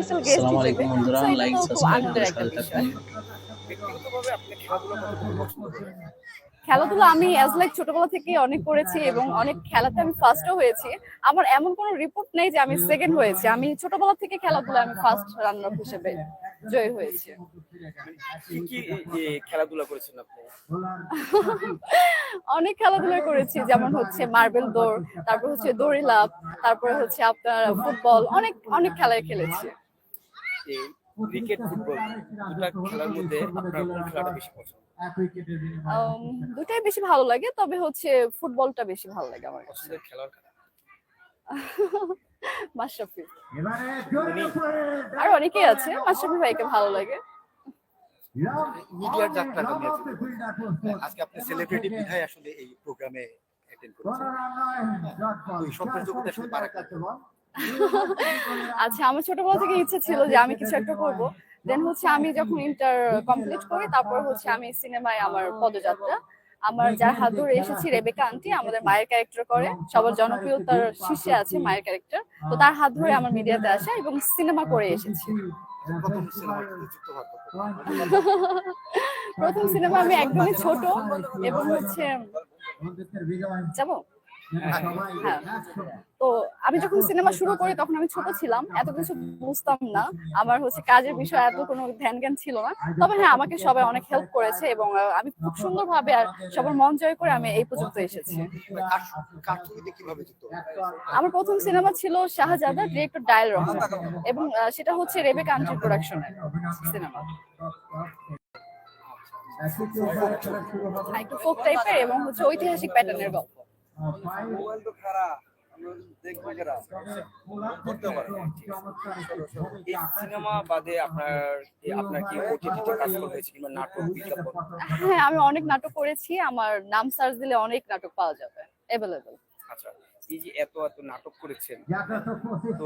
Special guest আসসালামু আলাইকুম বন্ধুরা লাইক সাবস্ক্রাইব করে একটা সাথে থাকুন খেলাধুলা আমি অ্যাজ লাইক ছোটবেলা থেকে অনেক করেছি এবং অনেক খেলাতে আমি ফার্স্টও হয়েছি। আমার এমন কোনো রিপোর্ট নেই যে আমি সেকেন্ড হয়েছি। আমি ছোটবেলা থেকে খেলাধুলা আমি ফার্স্ট রানার হিসেবে জয় হয়েছি। খেলাধুলা করেছেন আপনি? অনেক খেলাধুলা করেছি যেমন হচ্ছে মার্বেল দৌড় তারপর হচ্ছে দড়ি লাভ তারপরে হচ্ছে আপনার ফুটবল অনেক অনেক খেলায় খেলেছি। এই ক্রিকেট ফুটবল দুটা খেলার মধ্যে আপনার কোন খেলাটা বেশি পছন্দ? দুটাই বেশি ভালো লাগে তবে হচ্ছে ফুটবলটা বেশি ভালো লাগে আমার কাছে। পছন্দের খেলার খেলা মাশরাফি। আর অনেকেই আছে মাশরাফি ভাইকে ভালো লাগে। মিডিয়ার বলি। হ্যাঁ, আজকে আপনি সেলিব্রিটি বিধায় আসলে এই প্রোগ্রামে অ্যাটেন্ড করেছেন। ওই স্বপ্নের জগতে আসলে পারা আচ্ছা আমার ছোটবেলা থেকে ইচ্ছে ছিল যে আমি কিছু একটা করব। দেন হচ্ছে আমি যখন ইন্টার কমপ্লিট করি, তারপর হচ্ছে আমি সিনেমায় আমার পদযাত্রা। আমার যার হাত ধরে এসেছি রেবেকা আন্টি আমাদের মায়ের ক্যারেক্টার করে। সবার জনপ্রিয়তার শীর্ষে আছে মায়ের ক্যারেক্টার তো তার হাত ধরে আমার মিডিয়াতে আসা এবং সিনেমা করে এসেছি। প্রথম সিনেমা আমি একদমই ছোট এবং হচ্ছে, যাব? তো আমি যখন সিনেমা শুরু করি তখন আমি ছোট ছিলাম এত কিছু বুঝতাম না। আমার হচ্ছে কাজের বিষয়ে এত কোনো ধ্যান জ্ঞান ছিল না। তবে হ্যাঁ আমাকে সবাই অনেক হেল্প করেছে এবং আমি খুব সুন্দরভাবে আর সবার মন জয় করে আমি এই পর্যন্ত এসেছি? আমার প্রথম সিনেমা ছিল শাহজাদা ডিরেক্টর ডায়াল রহমান। এবং সেটা হচ্ছে রেবে কান্ট্রি প্রোডাকশনের সিনেমা। একটু ফোক টাইপের এবং হচ্ছে ঐতিহাসিক প্যাটার্নের গল্প। মোবাইল তো খারাপ। আমরা দেখব কেরা করতে পারে এই সিনেমা বাদে আপনার এই আপনার কি ওটিটিতে কাজ করতে হয়েছে কিংবা নাটক হ্যাঁ আমি অনেক নাটক করেছি। আমার নাম সার্চ দিলে অনেক নাটক পাওয়া যাবে। অ্যাভেলেবেল আচ্ছা এই যে এত এত নাটক করেছেন তো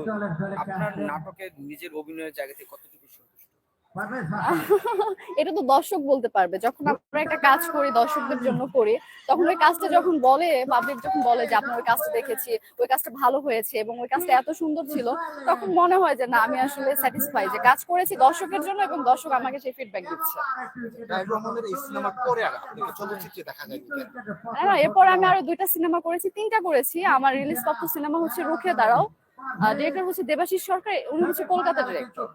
আপনার নাটকের নিজের অভিনয়ের জায়গা থেকে কতটুকু এটা তো দর্শক বলতে পারবে। যখন আমরা একটা কাজ করি দর্শকদের জন্য করি তখন ওই কাজটা যখন বলে পাবলিক যখন বলে যে আপনার ওই কাজটা দেখেছি ওই কাজটা ভালো হয়েছে এবং ওই কাজটা এত সুন্দর ছিল তখন মনে হয় যে না আমি আসলে স্যাটিসফাই যে কাজ করেছি দর্শকের জন্য এবং দর্শক আমাকে সেই ফিডব্যাক দিচ্ছে? হ্যাঁ এরপর আমি আরও দুইটা সিনেমা করেছি তিনটা করেছি। আমার রিলিজ প্রাপ্ত সিনেমা হচ্ছে রুখে দাঁড়াও। ডিরেক্টর হচ্ছে দেবাশিস সরকার উনি হচ্ছে কলকাতা ডিরেক্টর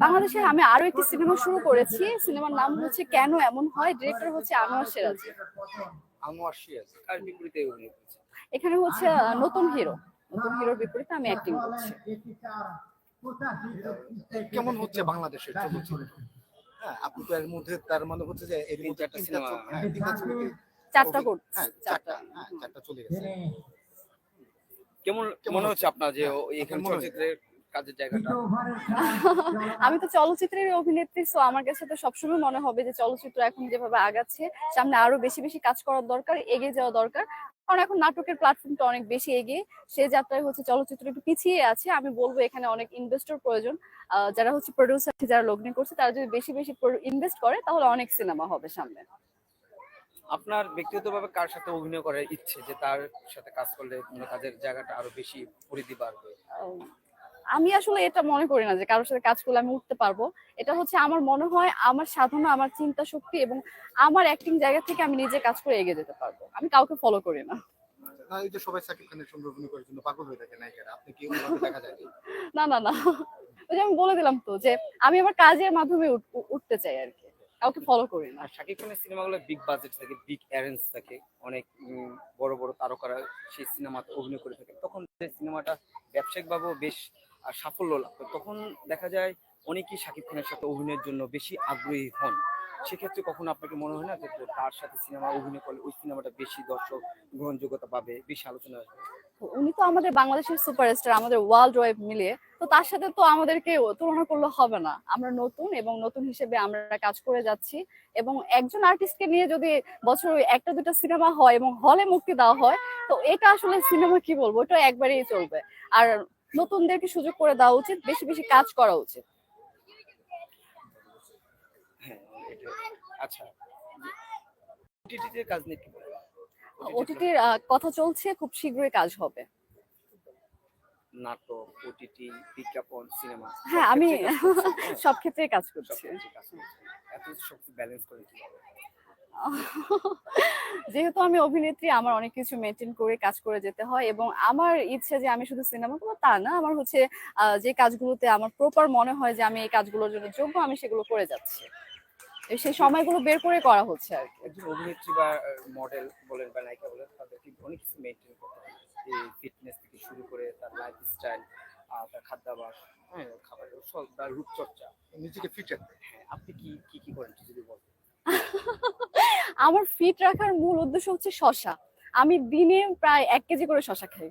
বাংলাদেশে আমি আরও একটি সিনেমা শুরু করেছি সিনেমার নাম হচ্ছে কেন এমন হয় ডিরেক্টর হচ্ছে আনোয়ার সিরাজি। আনোয়ার সিরাজ আর বিপরীতে এখানে হচ্ছে নতুন হিরো নতুন হিরোর বিপরীতে আমি অ্যাক্টিং করছি। কেমন হচ্ছে বাংলাদেশের চলচ্চিত্র? হ্যাঁ আপনি তো এর মধ্যে তার মানে হচ্ছে যে এর মধ্যে চারটা সিনেমা। হ্যাঁ, চারটা করছি হ্যাঁ চারটা। চারটা হ্যাঁ চারটা চলে গেছে। কেমন মনে হচ্ছে আপনার যে এখানে চলচ্চিত্রের কাজের জায়গাটা? আমি তো চলচ্চিত্রের অভিনেত্রী সো আমার কাছে তো সবসময় মনে হবে যে চলচ্চিত্র এখন যেভাবে আগাচ্ছে সামনে আরও বেশি বেশি কাজ করার দরকার এগিয়ে যাওয়া দরকার। কারণ এখন নাটকের প্ল্যাটফর্মটা অনেক বেশি এগিয়ে সেই যাত্রায় হচ্ছে চলচ্চিত্র একটু পিছিয়ে আছে আমি বলব এখানে অনেক ইনভেস্টর প্রয়োজন। আহ, যারা হচ্ছে প্রডিউসার যারা লগ্নি করছে তারা যদি বেশি বেশি ইনভেস্ট করে তাহলে অনেক সিনেমা হবে সামনে। আপনার ব্যক্তিগতভাবে কার সাথে অভিনয় করার ইচ্ছে যে তার সাথে কাজ করলে মানে কাজের জায়গাটা আরও বেশি পরিধি বাড়বে? আমি আসলে এটা মনে করি না যে কারোর সাথে কাজ করলে আমি উঠতে পারব। এটা হচ্ছে আমার মনে হয় আমার সাধনা আমার চিন্তা শক্তি এবং আমার অ্যাক্টিং জায়গা থেকে আমি নিজে কাজ করে এগিয়ে যেতে পারব। আমি কাউকে ফলো করি না। না এই যে সবাই সাকিব খানের সঙ্গে অভিনয় করার জন্য পাগল হয়ে থাকে নায়িকারা আপনি কি ওইভাবে দেখা যায় না না না। ওই যে আমি বলে দিলাম তো যে আমি আমার কাজের মাধ্যমে উঠ- উঠতে চাই আর কি। কাউকে ফলো করি না। শাকিব খানের সিনেমাগুলো বিগ বাজেট থাকে বিগ অ্যারেঞ্জ থাকে। অনেক বড় বড় তারকারা সেই সিনেমাতে অভিনয় করে থাকে। তখন যে সিনেমাটা ব্যবসায়িকভাবেও বেশ সাফল্য লাভ তখন দেখা যায় অনেকেই শাকিব খানের সাথে অভিনয়ের জন্য বেশি আগ্রহী হন। সেক্ষেত্রে কখনো আপনাকে মনে হয় না যে তার সাথে সিনেমা অভিনয় করলে ওই সিনেমাটা বেশি দর্শক গ্রহণযোগ্যতা পাবে, বেশি আলোচনা আসবে? উনি তো আমাদের বাংলাদেশের সুপারস্টার, আমাদের ওয়ার্ল্ড ওয়াইড মিলিয়ে। তো তার সাথে তো আমাদেরকে তুলনা করলে হবে না। আমরা নতুন এবং নতুন হিসেবে আমরা কাজ করে যাচ্ছি। এবং একজন আর্টিস্টকে নিয়ে যদি বছরে একটা দুটো সিনেমা হয় এবং হলে মুক্তি দেওয়া হয়, তো এটা আসলে সিনেমা কি বলব? এটা একবারেই চলবে। আর নতুনদেরকে সুযোগ করে দেওয়া উচিত, বেশি বেশি কাজ করা উচিত। হ্যাঁ আচ্ছা। কাজ নিয়ে ওটিটির কথা চলছে খুব শীঘ্রই কাজ হবে। নাটক ওটিটি বিজ্ঞাপন সিনেমা হ্যাঁ আমি সব কাজ করছি। ক্ষেত্রে কাজ করছেন। এত সব ব্যালেন্স করে কীভাবে যেহেতু আমি অভিনেত্রী আমার অনেক কিছু মেনটেন করে কাজ করে যেতে হয় এবং আমার ইচ্ছে যে আমি শুধু সিনেমা করব তা না আমার হচ্ছে যে কাজগুলোতে আমার প্রপার মনে হয় যে আমি এই কাজগুলোর জন্য যোগ্য আমি সেগুলো করে যাচ্ছি। সেই সময়গুলো বের করে করা হচ্ছে আর কি। একজন অভিনেত্রী বা মডেল বলেন বা নায়িকা বলেন তাদেরকে অনেক কিছু মেনটেন করতে হয়। এই ফিটনেস থেকে শুরু করে তার লাইফ স্টাইল তার খাদ্যাভ্যাস হ্যাঁ খাবার সব তার রূপচর্চা। নিজেকে ফিট রাখতে। হ্যাঁ আপনি কি কি কি করেন একটু যদি বলেন আমার ফিট রাখার মূল উদ্দেশ্য হচ্ছে শশা। আমি দিনে প্রায় এক কেজি করে শশা খাই।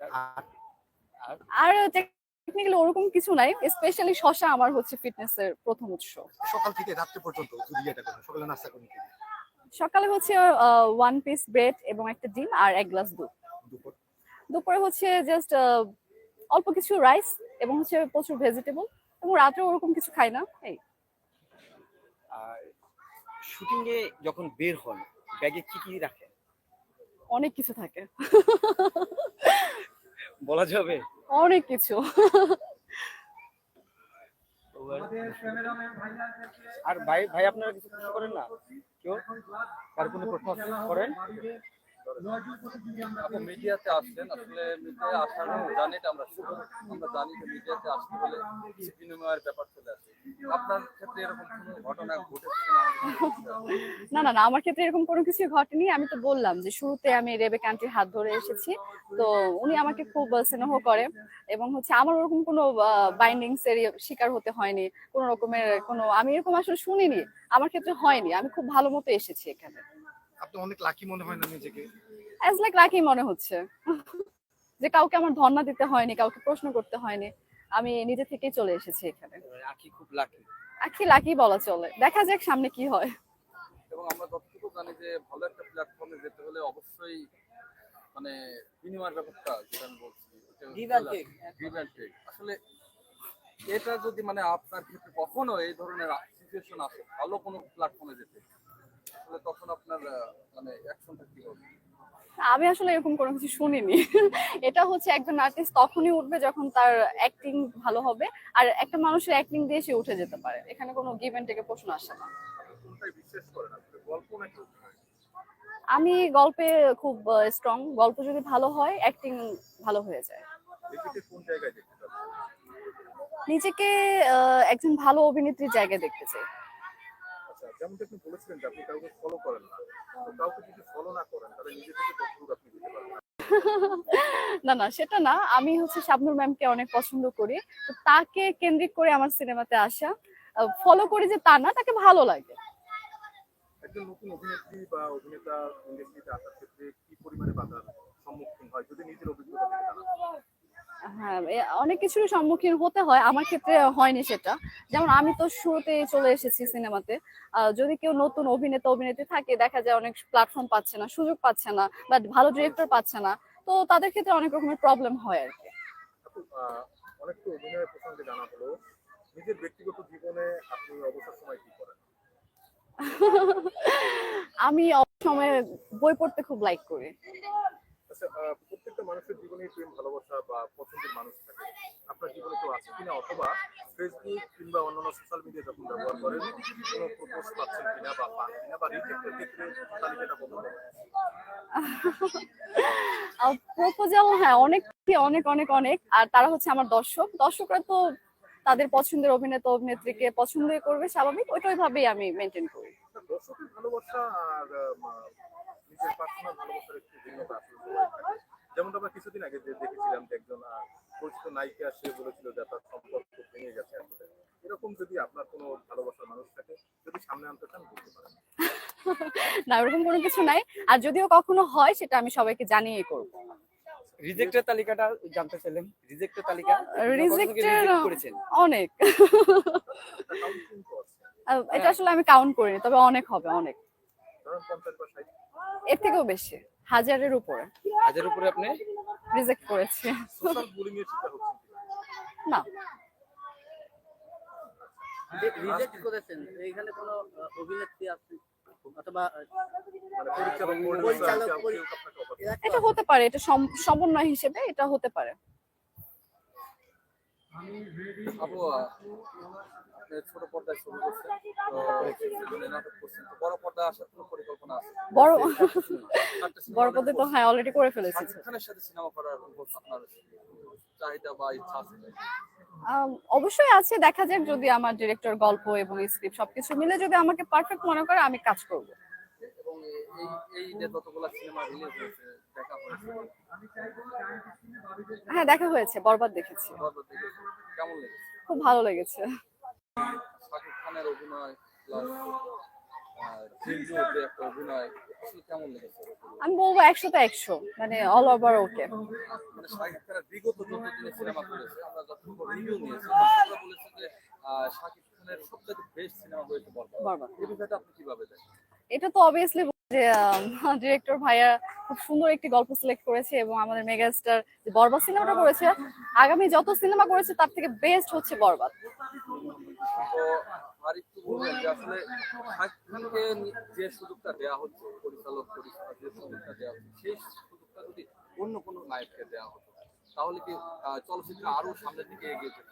আর আর? আর টেকনিক্যালি ওরকম কিছু নাই স্পেশালি শশা আমার হচ্ছে ফিটনেস এর প্রথম উৎস। সকাল থেকে রাত্রে পর্যন্ত যদি এটা করেন সকালে নাস্তা করেন সকালে হচ্ছে ওয়ান পিস ব্রেড এবং একটা ডিম আর এক গ্লাস দুধ। দুপুর? হচ্ছে জাস্ট অল্প কিছু রাইস এবং হচ্ছে প্রচুর ভেজিটেবল এবং রাত্রে ওরকম কিছু খাই না এই। শুটিং এ যখন বের হন ব্যাগে কি কি রাখেন? অনেক কিছু থাকে। বলা যাবে? অনেক কিছু। আর ভাই ভাই আপনারা কিছু করেন না? কেউ? কার কোনো প্রশ্ন করেন? মিডিয়াতে আসলেন আসলে জানি আমরা আমরা জানি যে মিডিয়াতে আসতে হলে বিনিময়ের ব্যাপার চলে আসে? না না না, আমার ক্ষেত্রে এরকম কোনো কিছু ঘটেনি। আমি তো বললাম যে শুরুতে আমি রেবে কান্ট্রির হাত ধরে এসেছি। তো উনি আমাকে খুব স্নেহ করে এবং হচ্ছে আমার ওরকম কোনো বাইন্ডিংস এর শিকার হতে হয়নি। কোনো রকমের কোনো, আমি এরকম আসলে শুনিনি। আমার ক্ষেত্রে হয়নি। আমি খুব ভালো মতো এসেছি এখানে। আপনি অনেক লাকি মনে হয় না নিজেকে? অ্যাজ লাইক লাকি মনে হচ্ছে। যে কাউকে আমার ধর্ণা দিতে হয়নি কাউকে প্রশ্ন করতে হয়নি আমি নিজে থেকেই চলে এসেছি এখানে। আখি খুব লাকি আখি লাকি বলা চলে। দেখা যাক সামনে কি হয়। এবং আমরা যতটুকু জানি যে ভালো একটা প্ল্যাটফর্মে যেতে হলে অবশ্যই মানে বিনিময়ের ব্যাপারটা যেটা আমি বলছি। আসলে এটা যদি মানে আপনার ক্ষেত্রে কখনো এই ধরনের সিচুয়েশন আসে ভালো কোনো প্ল্যাটফর্মে যেতে। তাহলে তখন আপনার মানে অ্যাকশনটা কি হবে? আমি আসলে এরকম কোনো কিছু শুনিনি। এটা হচ্ছে একজন আর্টিস্ট তখনই উঠবে যখন তার অ্যাক্টিং ভালো হবে আর একটা মানুষের অ্যাক্টিং দিয়ে সে উঠে যেতে পারে। এখানে কোনো গিভ এন্ড টেকের প্রশ্ন আসে না। আসলে? আমি গল্পে খুব স্ট্রং গল্প যদি ভালো হয় অ্যাক্টিং ভালো হয়ে যায়। নিজেকে একজন ভালো অভিনেত্রীর জায়গায় দেখতে চাই। যেমনটা আপনি বলেছিলেন যে আপনি কাউকে ফলো করেন না কাউকে যদি ফলো না করেন তাহলে নিজে থেকে কতটুকু আপনি দিতে পারবেন না। না সেটা না। আমি হচ্ছে শাবনুর ম্যামকে অনেক পছন্দ করি। তো তাকে কেন্দ্রিক করে আমার সিনেমাতে আসা। ফলো করি যে তা না তাকে ভালো লাগে। একজন নতুন অভিনেত্রী বা অভিনেতা ইন্ডাস্ট্রিতে আসার ক্ষেত্রে কি পরিমাণে বাধার সম্মুখীন হয় যদি নিজের অভিজ্ঞতা থেকে জানান? হ্যাঁ অনেক কিছুর সম্মুখীন হতে হয়। আমার ক্ষেত্রে হয়নি সেটা। যেমন আমি তো শুরুতে চলে এসেছি সিনেমাতে। যদি কেউ নতুন অভিনেতা অভিনেত্রী থাকে দেখা যায় অনেক প্ল্যাটফর্ম পাচ্ছে না সুযোগ পাচ্ছে না বা ভালো ডিরেক্টর পাচ্ছে না তো তাদের ক্ষেত্রে অনেক রকমের প্রবলেম হয় আর কি। অনেক তো অভিনয়ের প্রসঙ্গে জানা হলো। নিজের ব্যক্তিগত জীবনে আপনি অবসর সময় কি করেন? আমি সময় বই পড়তে খুব লাইক করি। আচ্ছা প্রত্যেকটা মানুষের জীবনে প্রেম ভালোবাসা বা পছন্দের মানুষ থাকে। আপনার জীবনে কেউ আছে কিনা অথবা ফেসবুক কিংবা অন্যান্য সোশ্যাল মিডিয়া যখন ব্যবহার করেন কোনো প্রপোজ পাচ্ছেন কিনা বা পান কিনা বা রিজেক্টের ক্ষেত্রে তালিকাটা পারেন প্রপোজাল হ্যাঁ অনেক অনেক অনেক অনেক। আর তারা হচ্ছে আমার দর্শক। দর্শকরা তো তাদের পছন্দের অভিনেতা অভিনেত্রীকে পছন্দই করবে স্বাভাবিক ওইটাই ভাবেই আমি মেনটেন করি। দর্শকের ভালোবাসা আর নিজের পার্সোনাল ভালোবাসার একটু ভিন্নতা থাকে। যেমনটা আমরা কিছুদিন আগে যে দেখেছিলাম যে একজন পরিচিত নায়িকা সে বলেছিল যে তার সম্পর্ক ভেঙে গেছে আসলে। এরকম যদি আপনার কোনো ভালোবাসার মানুষ থাকে যদি সামনে আনতে চান বলতে পারেন। না ওরকম কোনো কিছু নাই। আর যদিও কখনো হয় সেটা আমি সবাইকে জানিয়ে করব। রিজেক্টের তালিকাটা জানতে চাইলেন। রিজেক্টের তালিকা Rejected- রিজেক্ট করেছেন? অনেক। এটা আসলে আমি কাউন্ট করিনি তবে অনেক হবে অনেক। এর থেকেও বেশি। হাজারের উপরে। হাজার উপরে আপনি? রিজেক্ট করেছি। সোশ্যাল বুলিং এর শিকার হচ্ছেন না। রিজেক্ট করেছেন। এইখানে কোনো অভিনেত্রী আছে? অথবা মানে এটা হতে পারে এটা সম- সমন্বয় হিসেবে এটা হতে পারে। আহ, আপনি ছোট পর্দায় শুরু করছেন তো নাটক করছেন তো বড় পর্দায় আসার কোনো পরিকল্পনা আছে? বড় বড় তো হ্যাঁ অলরেডি করে ফেলেছি। খানের সাথে সিনেমা করার আপনার চাহিদা বা ইচ্ছা আছে? অবশ্যই আছে। দেখা যাক যদি আমার ডিরেক্টর গল্প এবং স্ক্রিপ্ট সবকিছু মিলে যদি আমাকে পারফেক্ট মনে করে আমি কাজ করব। এবং এই এই যে যতগুলো সিনেমা রিলিজ হয়েছে দেখা হয়েছে। হ্যাঁ দেখা হয়েছে। বরবাদ দেখেছি। বরবাদ দেখেছি। কেমন লেগেছে? খুব ভালো লেগেছে। শাকিব খানের অভিনয় প্লাস একটা অভিনয় কেমন লেগেছে? আমি বলব একশো তো একশো মানে অল ওভার ওকে। মানে শাকিব খানের বিগত যত সিনেমা করেছে আমরা যতটুকু রিভিউ নিয়েছি তারা বলেছে যে শাকিব খানের সবচেয়ে বেস্ট সিনেমা হয়েছে বরবাদ বরবাদ এই বিষয়টা আপনি কীভাবে দেখেন? এটা তো অবভিয়াসলি যে ডিরেক্টর ভাইয়া খুব সুন্দর একটি গল্প সিলেক্ট করেছে এবং আমাদের মেগাস্টার যে বরবাদ সিনেমাটা করেছে আগামী যত সিনেমা করেছে তার থেকে বেস্ট হচ্ছে বরবাদ। তো বলবেন যে আসলে যে সুযোগটা দেওয়া হচ্ছে, পরিচালক যে সুযোগটা দেওয়া হচ্ছে, সেই সুযোগটা যদি অন্য কোনো নায়ককে দেওয়া হতো, তাহলে কি চলচ্চিত্র আরও সামনের দিকে এগিয়ে যেত?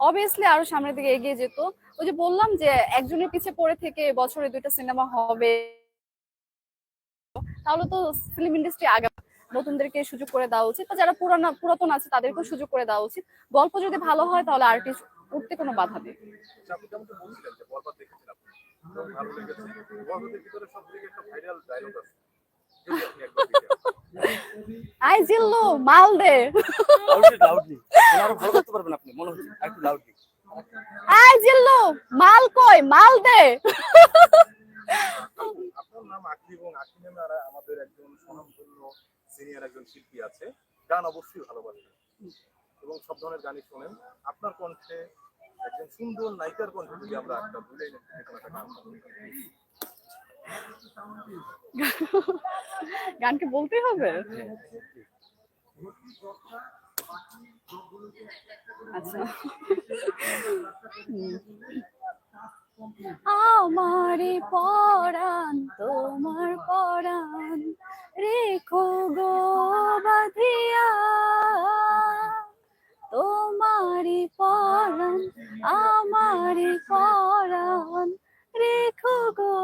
অবভিয়াসলি আরও সামনের দিকে এগিয়ে যেত। ওই যে বললাম যে একজনের পিছে পড়ে থেকে বছরে দুইটা সিনেমা হবে। তাহলে তো ফিল্ম ইন্ডাস্ট্রি আগে নতুনদেরকে সুযোগ করে দেওয়া উচিত। যারা পুরানো, পুরাতন আছে তাদেরকেও সুযোগ করে দেওয়া উচিত। গল্প যদি ভালো হয় তাহলে আর্টিস্ট উঠতে কোনো বাধা নেই। দেখেন। আই জিল্লু মাল দে লাউডলি লাউডলি আরও ভালো করতে পারবেন আপনি মনে হচ্ছে একটু লাউডলি আই জিল্লু মাল কই মাল দে আপনার নাম আখি এবং আখি নামে আমাদের একজন স্বনামধন্য সিনিয়র একজন শিল্পী আছে। গান অবশ্যই ভালোবাসেন। এবং সব ধরনের গানই শোনেন। আপনার কণ্ঠে একজন সুন্দর নায়িকার কণ্ঠে যদি আমরা একটা ভুলে যে কোনো একটা গান শুনি। গান কি বলতেই হবে আচ্ছা। আমারে পরাণ তোমার পরাণ রেখো গো বাঁধিয়া তোমারি পরাণ আমারি পরাণ, রেখো গো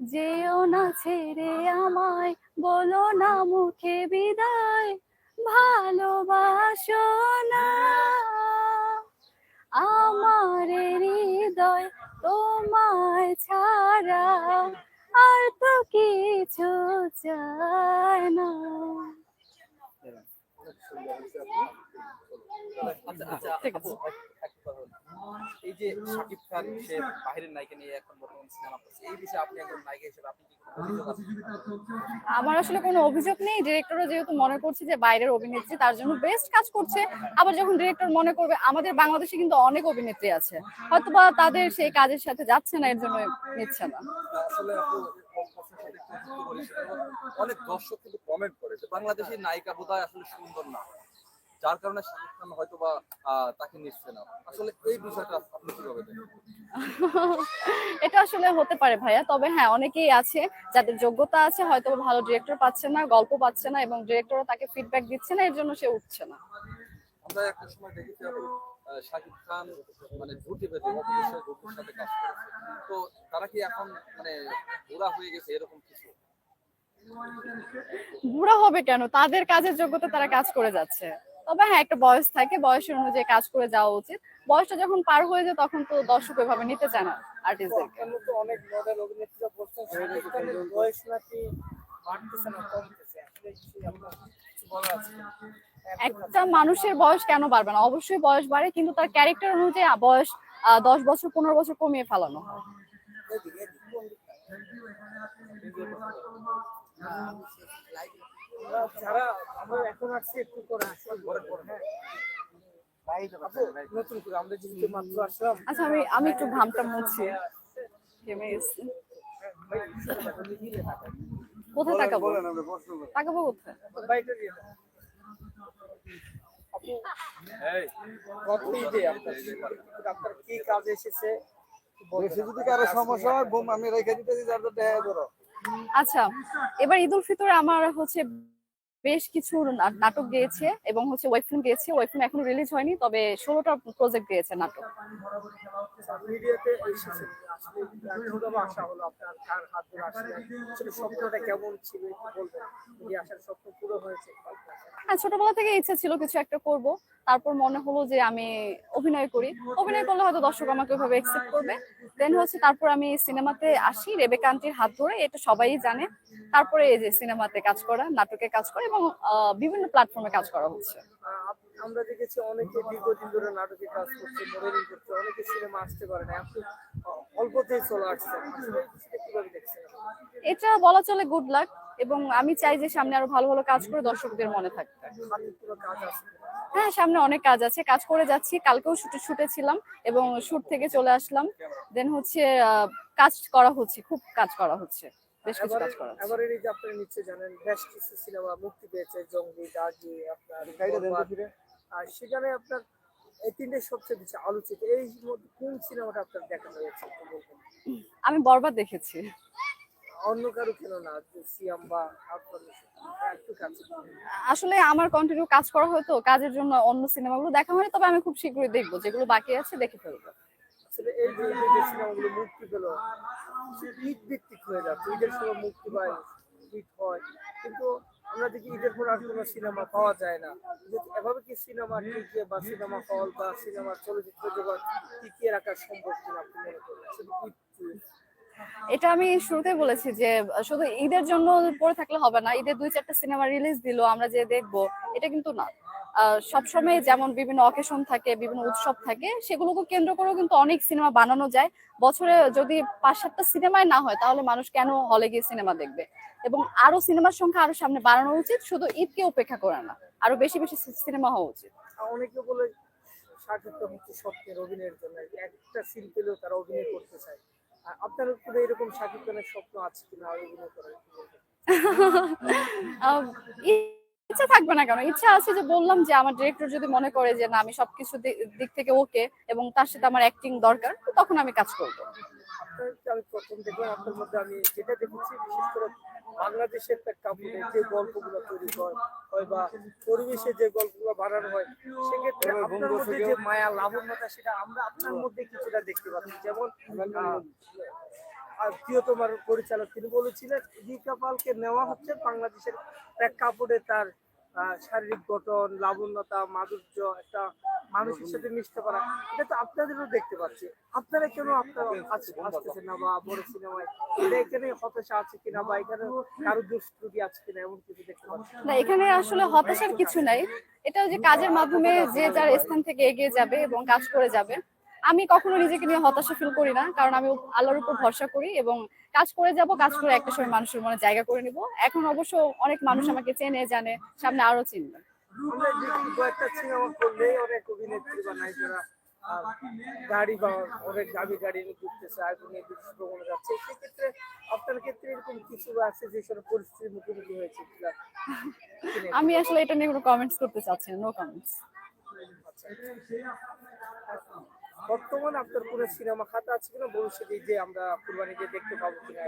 যেও না ছেড়ে আমায়, বলো না মুখে বিদায়, ভালোবাসো না। আমার হৃদয় তোমায় ছাড়া আর তো কিছু চায় না আচ্ছা আচ্ছা ঠিক আপু, আছে। এক- একটা কথা বলি। এই যে শাকিব খান সে বাহিরের নায়িকা নিয়ে এখন বর্তমান সিনেমা করছে। এই বিষয়ে আপনি একজন নায়িকা হিসেবে আপনি আমার আসলে কোনো অভিযোগ নেই। ডিরেক্টরও যেহেতু মনে করছে যে বাইরের অভিনেত্রী তার জন্য বেস্ট কাজ করছে। আবার যখন ডিরেক্টর মনে করবে আমাদের বাংলাদেশে কিন্তু অনেক অভিনেত্রী আছে। হয়তোবা তাদের সেই কাজের সাথে যাচ্ছে না এর জন্য নিচ্ছে না। আসলে অনেক দর্শক কিন্তু কমেন্ট করে যে বাংলাদেশের নায়িকা বোধহয় আসলে সুন্দর না। যার কারণে শাকিব খান হয়তো বা তাকে নিচ্ছে না। আসলে এই বিষয়টা আপনি কীভাবে এটা আসলে হতে পারে ভাইয়া তবে হ্যাঁ অনেকেই আছে যাদের যোগ্যতা আছে হয়তো ভালো ডিরেক্টর পাচ্ছে না গল্প পাচ্ছে না এবং ডিরেক্টরও তাকে ফিডব্যাক দিচ্ছে না এর জন্য সে উঠছে না। আমরা একটা সময় দেখেছি শাকিব খান মানে ঝুঁটি অপবিশ্বাস সাথে কাজ করেছে। তো তারা কি এখন মানে বুড়া হয়ে গেছে এরকম কিছু? বুড়া হবে কেন? তাদের কাজের যোগ্যতা তারা কাজ করে যাচ্ছে। তবে হ্যাঁ একটা বয়স থাকে বয়সের অনুযায়ী কাজ করে যাওয়া উচিত। বয়সটা যখন পার হয়ে যায় তখন তো দর্শক ওইভাবে নিতে চায় না আর্টিস্টদেরকে তো অনেক মডেল অভিনেত্রীরা বলছেন বয়স নাকি বাড়তেছে না কমতেছে। আসলে কিছু বলার আছে? একটা মানুষের বয়স কেন বাড়বে না? অবশ্যই বয়স বাড়ে কিন্তু তার ক্যারেক্টার অনুযায়ী বয়স আহ, দশ বছর পনেরো বছর কমিয়ে ফেলানো হয়। এদিকে এদিকে কোন দিকটা? আমরা যারা আমরা এখন আসছি একটু করে আসি পরে পরে হ্যাঁ আপু, নতুন করে আমরা যেহেতু মাত্র আসলাম। আচ্ছা আমি আমি একটু ঘামটা মুছি। ঘেমে গেছি। কোথায় তাকাবো? তাকাবো কোথায়? বাইরে দিয়ে দাও। আপু কত ঈদে আপনার আপনার কি কাজে এসেছে? যদি কারও সমস্যা হয় বোম আমি রেখে দিতেছি যার যার দেখা করো আচ্ছা এবার ঈদ উল ফিতরে আমার হচ্ছে বেশ কিছু না- নাটক গিয়েছে এবং হচ্ছে ওয়েব ফিল্ম গিয়েছে। ওয়েব ফিল্ম এখনও রিলিজ হয়নি তবে ষোলোটা প্রজেক্ট গিয়েছে নাটক। স্বপ্নটা কেমন ছিল বলবেন। আসার স্বপ্ন পুরো হয়েছে হ্যাঁ ছোটবেলা থেকে ইচ্ছা ছিল কিছু একটা করব। তারপর মনে হলো যে আমি অভিনয় করি। অভিনয় করলে হয়তো দর্শক আমাকে ওইভাবে একসেপ্ট করবে। দেন হচ্ছে তারপর আমি সিনেমাতে আসি, রেবেকা আন্টির হাত ধরে, এটা সবাই জানে। তারপরে এই যে সিনেমাতে কাজ করা, নাটকে কাজ করা এবং বিভিন্ন প্ল্যাটফর্মে কাজ করা হচ্ছে। আমরা দেখেছি অনেকে দীর্ঘদিন ধরে নাটকে কাজ করছে মডেলিং করছে অনেকে সিনেমা আসতে পারে না আপনি অল্পতেই চলে আসছেন কীভাবে দেখছেন? এটা বলা চলে গুড লাক এবং আমি চাই যে সামনে আরও ভালো ভালো কাজ করে দর্শকদের মনে থাকবে হাতে পুরো কাজ আছে। হ্যাঁ সামনে অনেক কাজ আছে কাজ করে যাচ্ছি কালকেও শুটে শুটে ছিলাম এবং শুট থেকে চলে আসলাম। দেন হচ্ছে আহ, কাজ করা হচ্ছে খুব কাজ করা হচ্ছে বেশ কিছু কাজ করা এবারে এই যে আপনারা জানেন বেশ কিছু সিনেমা মুক্তি পেয়েছে জঙ্গলি দাগি আপনার। আর সেখানে আপনার এই তিনটে সবচেয়ে বেশি আলোচিত। এই মধ্যে কোন সিনেমাটা আপনার দেখা হয়েছে আমি বরবাদ দেখেছি। অন্য কারও কেন না? সিয়াম বা আসলে আমার কন্টিনিউ কাজ করা হয়তো কাজের জন্য অন্য সিনেমাগুলো দেখা হয়নি তবে আমি খুব শীঘ্রই দেখব। যেগুলো বাকি আছে দেখে ফেলব। আসলে এই যে যে সিনেমাগুলো মুক্তি পেল ঈদ ভিত্তিক হয়ে যাচ্ছে। ঈদের সময় মুক্তি পায় হিট হয়। কিন্তু আমরা দেখি ঈদের পর আর কোনো সিনেমা পাওয়া যায় না। এভাবে কি সিনেমা টিকে বা সিনেমা হল বা সিনেমা চলচ্চিত্র জগৎ টিকিয়ে রাখার সম্ভব কিনা আপনি মনে করেন? এটা আমি শুরুতে বলেছি যে, শুধু ঈদের জন্য পড়ে থাকলে হবে না, ঈদের দুই চারটা সিনেমা রিলিজ দিল, আমরা যে দেখব, এটা কিন্তু না। সবসময় যেমন বিভিন্ন অকেশন থাকে বিভিন্ন উৎসব থাকে সেগুলোকে কেন্দ্র করেও কিন্তু অনেক সিনেমা বানানো যায়। বছরে যদি পাঁচ সাতটা সিনেমায় না হয় তাহলে মানুষ কেন হলে গিয়ে সিনেমা দেখবে? এবং আরও সিনেমার সংখ্যা আরও সামনে বাড়ানো উচিত শুধু ঈদকে উপেক্ষা করে না আরও বেশি বেশি সিনেমা হওয়া উচিত। অনেকে বলে সাকিবটা হচ্ছে স্বপ্নের অভিনয়ের জন্য একটা তারা অভিনয় করতে চায়। আপনার এরকম খানের স্বপ্ন আছে কিনা অভিনয় করার ইচ্ছা থাকবে না কেন? ইচ্ছা আছে যে বললাম যে আমার ডিরেক্টর যদি মনে করে যে না আমি সবকিছু দিক থেকে ওকে এবং তার সাথে আমার অ্যাক্টিং দরকার তো তখন আমি কাজ করব। আমি প্রথম দেখলাম আপনার মধ্যে আমি যেটা দেখেছি বিশেষ করে বাংলাদেশের যে গল্পগুলো তৈরি হয় হয় বা পরিবেশে যে গল্পগুলো বানানো হয় সেক্ষেত্রে আপনার মধ্যে যে মায়া লাবণ্যতা সেটা আমরা আপনার মধ্যে কিছুটা দেখতে পাচ্ছি। যেমন প্রিয়তমার পরিচালক, তিনি বলেছিলেন, রিকা পালকে নেওয়া হচ্ছে বাংলাদেশের প্রেক্ষাপটে তার শারীরিক গঠন, লাবণ্যতা, মাধুর্য, একটা মানুষের সাথে মিশতে পারা। এটা তো আপনাদেরও দেখতে পাচ্ছি। আপনারা কেন আপনারা আস- আসতেছেন না বা বড় সিনেমায়? এখানে হতাশা আছে কিনা বা এখানে কারও দুষ্কৃতি আছে কিনা, এমন কিছু দেখতে পাচ্ছি? না, এখানে আসলে হতাশার কিছু নাই। এটা যে কাজের মাধ্যমে যে যার স্থান থেকে এগিয়ে যাবে এবং কাজ করে যাবে আমি কখনো নিজেকে নিয়ে হতাশা ফিল করি না কারণ আমি আল্লাহর উপর ভরসা করি এবং কাজ করে যাব কাজ করে একটা সময় মানুষের মনে জায়গা করে নিব। এখন অবশ্য অনেক মানুষ আমাকে চেনে জানে সামনে আরও চিনবে। অনেক অভিনেত্রী বা নায়িকারা গাড়ি বা অনেক দামি গাড়ি নিয়ে ঘুরতেছে আগুন নিয়ে বিদেশ ভ্রমণে যাচ্ছে সেক্ষেত্রে আপনার ক্ষেত্রে এরকম কিছু আছে যে সব পরিস্থিতির মুখোমুখি হয়েছে? আমি আসলে এটা নিয়ে কোনো কমেন্টস করতে চাচ্ছি না নো কমেন্টস বর্তমানে আপনার কোনো সিনেমা খাতা আছে কিনা? ভবিষ্যতে যে আমরা কুরবানিতে দেখতে পাবো কিনা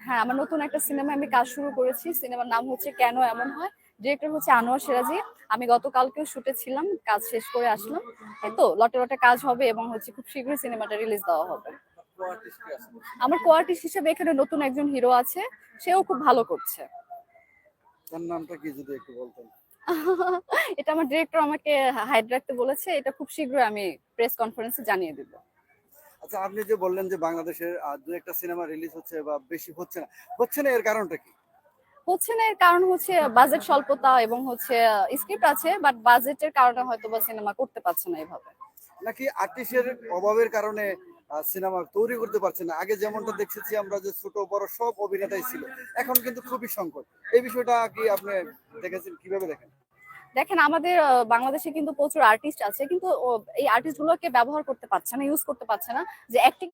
হ্যাঁ আমার নতুন একটা সিনেমা আমি কাজ শুরু করেছি। সিনেমার নাম হচ্ছে কেন এমন হয়? ডিরেক্টর হচ্ছে আনোয়ার সিরাজি। আমি গতকালকেও শুটে ছিলাম কাজ শেষ করে আসলাম। এই তো লটে লটে কাজ হবে এবং হচ্ছে খুব শীঘ্রই সিনেমাটা রিলিজ দেওয়া হবে। co-artist কে আছে? আমার কোয়ার্টিস্ট হিসেবে এখানে নতুন একজন হিরো আছে। সেও খুব ভালো করছে। তার নামটা কি যদি একটু বলতেন? এটা আমার ডিরেক্টর আমাকে হাইড রাখতে বলেছে এটা খুব শীঘ্রই আমি প্রেস কনফারেন্সে জানিয়ে দেবো। আচ্ছা আপনি যে বললেন যে বাংলাদেশের দু একটা সিনেমা রিলিজ হচ্ছে বা বেশি হচ্ছে না হচ্ছে না এর কারণটা কি? হচ্ছে না এর কারণ হচ্ছে বাজেট স্বল্পতা এবং হচ্ছে স্ক্রিপ্ট আছে বাট বাজেটের কারণে হয়তো বা সিনেমা করতে পারছে না এভাবে। নাকি আর্টিস্টের অভাবের কারণে সিনেমা তৈরি করতে পারছে না। আগে যেমনটা দেখেছি আমরা যে ছোট, বড় সব অভিনেতাই ছিল। এখন কিন্তু খুবই সংকট। এই বিষয়টা কি আপনি দেখেছেন? কীভাবে দেখেন? দেখেন, আমাদের বাংলাদেশে কিন্তু প্রচুর আর্টিস্ট আছে, কিন্তু এই আর্টিস্ট গুলোকে ব্যবহার করতে পারছে না ইউজ করতে পারছে না। যে অ্যাক্টিং